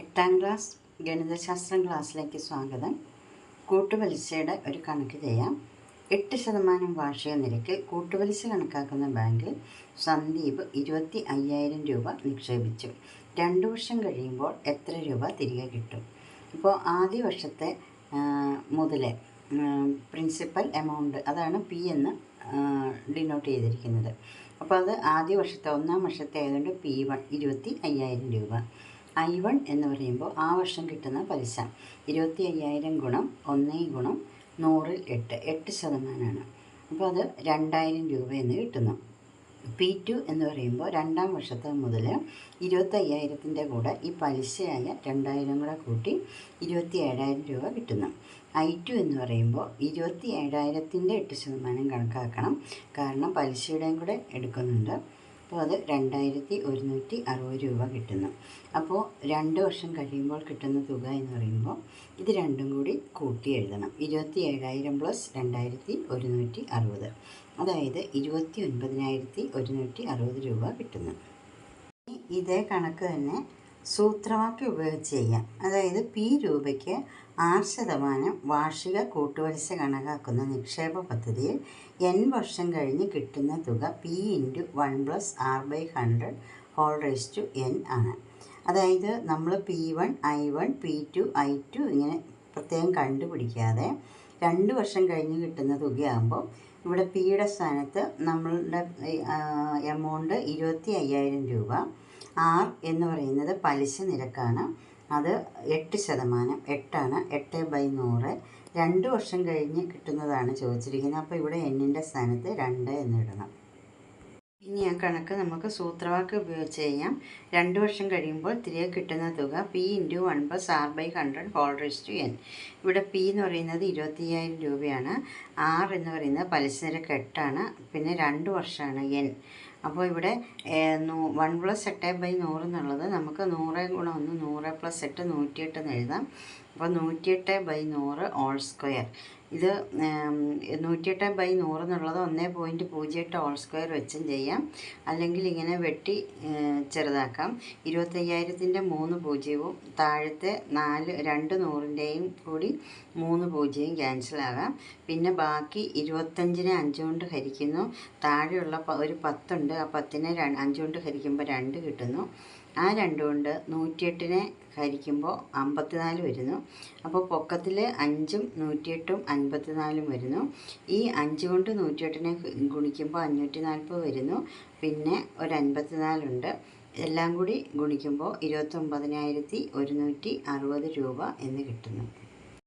എട്ടാം ക്ലാസ് ഗണിതശാസ്ത്രം ക്ലാസ്സിലേക്ക് സ്വാഗതം. കൂട്ടുപലിശയുടെ ഒരു കണക്ക് ചെയ്യാം. എട്ട് ശതമാനം വാർഷിക നിരക്കിൽ കൂട്ടുപലിശ കണക്കാക്കുന്ന ബാങ്കിൽ സന്ദീപ് ഇരുപത്തി അയ്യായിരം രൂപ നിക്ഷേപിച്ചു. രണ്ട് വർഷം കഴിയുമ്പോൾ എത്ര രൂപ തിരികെ കിട്ടും? ഇപ്പോൾ ആദ്യ വർഷത്തെ മുതൽ പ്രിൻസിപ്പൽ എമൗണ്ട് അതാണ് പി എന്ന് ഡിനോട്ട് ചെയ്തിരിക്കുന്നത്. അപ്പോൾ അത് ആദ്യ വർഷത്തെ ഒന്നാം വർഷത്തെ ആയതുകൊണ്ട് പി വൺ ഇരുപത്തി അയ്യായിരം രൂപ. ഐ വൺ എന്ന് പറയുമ്പോൾ ആ വർഷം കിട്ടുന്ന പലിശ. ഇരുപത്തി അയ്യായിരം ഗുണം ഒന്നേ ഗുണം നൂറിൽ എട്ട്. എട്ട് ശതമാനമാണ്. അപ്പോൾ അത് രണ്ടായിരം രൂപ എന്ന് കിട്ടുന്നു. പി ടു എന്ന് പറയുമ്പോൾ രണ്ടാം വർഷത്തെ മുതൽ ഇരുപത്തയ്യായിരത്തിന്റെ കൂടെ ഈ പലിശയായ രണ്ടായിരം കൂടെ കൂട്ടി ഇരുപത്തി ഏഴായിരം രൂപ കിട്ടുന്നു. ഐ ടു എന്ന് പറയുമ്പോൾ ഇരുപത്തി ഏഴായിരത്തിന്റെ എട്ട് ശതമാനം കണക്കാക്കണം. കാരണം പലിശയുടെയും കൂടെ എടുക്കുന്നുണ്ട്. അപ്പോൾ അത് രണ്ടായിരത്തി ഒരുന്നൂറ്റി അറുപത് രൂപ കിട്ടുന്നു. അപ്പോൾ രണ്ട് വർഷം കഴിയുമ്പോൾ കിട്ടുന്ന തുക എന്ന് പറയുമ്പോൾ ഇത് രണ്ടും കൂടി കൂട്ടി എഴുതണം. ഇരുപത്തി ഏഴായിരം പ്ലസ് രണ്ടായിരത്തി ഒരുന്നൂറ്റി അറുപത്. അതായത് ഇരുപത്തി ഒൻപതിനായിരത്തി ഒരുന്നൂറ്റി അറുപത് രൂപ കിട്ടുന്നു. ഇതേ കണക്ക് തന്നെ സൂത്രവാക്യം ഉപയോഗിച്ച് ചെയ്യാം. അതായത് പി രൂപയ്ക്ക് ആറ് ശതമാനം വാർഷിക കൂട്ടുപലിശ കണക്കാക്കുന്ന നിക്ഷേപ പദ്ധതിയിൽ എൻ വർഷം കഴിഞ്ഞ് കിട്ടുന്ന തുക P into one plus R by hundred whole raise to N ആണ്. അതായത് നമ്മൾ P one I one P two I two ഇങ്ങനെ പ്രത്യേകം കണ്ടുപിടിക്കാതെ രണ്ട് വർഷം കഴിഞ്ഞ് കിട്ടുന്ന തുകയാകുമ്പോൾ ഇവിടെ പിയുടെ സ്ഥാനത്ത് നമ്മളുടെ എമൗണ്ട് ഇരുപത്തി അയ്യായിരം രൂപ ആർ എന്ന് പറയുന്നത് പലിശ നിരക്കാണ്. അത് എട്ട് ശതമാനം എട്ടാണ് എട്ട് ബൈ നൂറ്. രണ്ട് വർഷം കഴിഞ്ഞ് കിട്ടുന്നതാണ് ചോദിച്ചിരിക്കുന്നത്. അപ്പോൾ ഇവിടെ എന്നിന്റെ സ്ഥാനത്ത് രണ്ട് എന്നിടണം ഇനി ആ കണക്ക് നമുക്ക് സൂത്രവാക്യം ഉപയോഗിച്ച് ചെയ്യാം. രണ്ട് വർഷം കഴിയുമ്പോൾ തിരികെ കിട്ടുന്ന തുക P into one plus R by hundred whole raise to N ഇവിടെ പി എന്ന് പറയുന്നത് ഇരുപത്തയ്യായിരം രൂപയാണ്. ആർ എന്ന് പറയുന്നത് പലിശ നിരക്ക് എട്ടാണ്. പിന്നെ രണ്ട് വർഷമാണ് എൻ അപ്പോൾ ഇവിടെ വൺ പ്ലസ് എട്ട് ബൈ നൂറ് എന്നുള്ളത് നമുക്ക് നൂറ് ഗുണം ഒന്ന് നൂറ് പ്ലസ് എട്ട് നൂറ്റിയെട്ട് എന്ന് എഴുതാം. അപ്പോൾ നൂറ്റിയെട്ട് ബൈ നൂറ് ഓൾ സ്ക്വയർ ഇത് നൂറ്റിയെട്ട് ബൈ നൂറ് എന്നുള്ളത് ഒന്നേ പോയിന്റ് പൂജ്യം എട്ട് ഓൾ സ്ക്വയർ വെച്ചും ചെയ്യാം. അല്ലെങ്കിൽ ഇങ്ങനെ വെട്ടി ചെറുതാക്കാം. ഇരുപത്തയ്യായിരത്തിന്റെ മൂന്ന് പൂജ്യവും താഴത്തെ നാല് രണ്ട് നൂറിന്റെയും കൂടി മൂന്ന് പൂജ്യവും ക്യാൻസലാകാം പിന്നെ ബാക്കി ഇരുപത്തഞ്ചിനെ അഞ്ച് കൊണ്ട് ഹരിക്കുന്നു. താഴെയുള്ള ഒരു പത്തുണ്ട്. ആ പത്തിനെ അഞ്ച് കൊണ്ട് ഹരിക്കുമ്പോൾ രണ്ട് കിട്ടുന്നു. ആ രണ്ടും കൊണ്ട് നൂറ്റിയെട്ടിനെ ഹരിക്കുമ്പോൾ അമ്പത്തിനാല് വരുന്നു. അപ്പോൾ പൊക്കത്തിൽ അഞ്ചും നൂറ്റിയെട്ടും അൻപത്തിനാലും വരുന്നു. ഈ അഞ്ച് കൊണ്ട് നൂറ്റിയെട്ടിനെ ഗുണിക്കുമ്പോൾ അഞ്ഞൂറ്റി നാൽപ്പത് വരുന്നു. പിന്നെ ഒരു അൻപത്തിനാലുണ്ട് എല്ലാം കൂടി ഗുണിക്കുമ്പോൾ ഇരുപത്തൊമ്പതിനായിരത്തി ഒരുന്നൂറ്റി അറുപത് രൂപ എന്ന് കിട്ടുന്നു.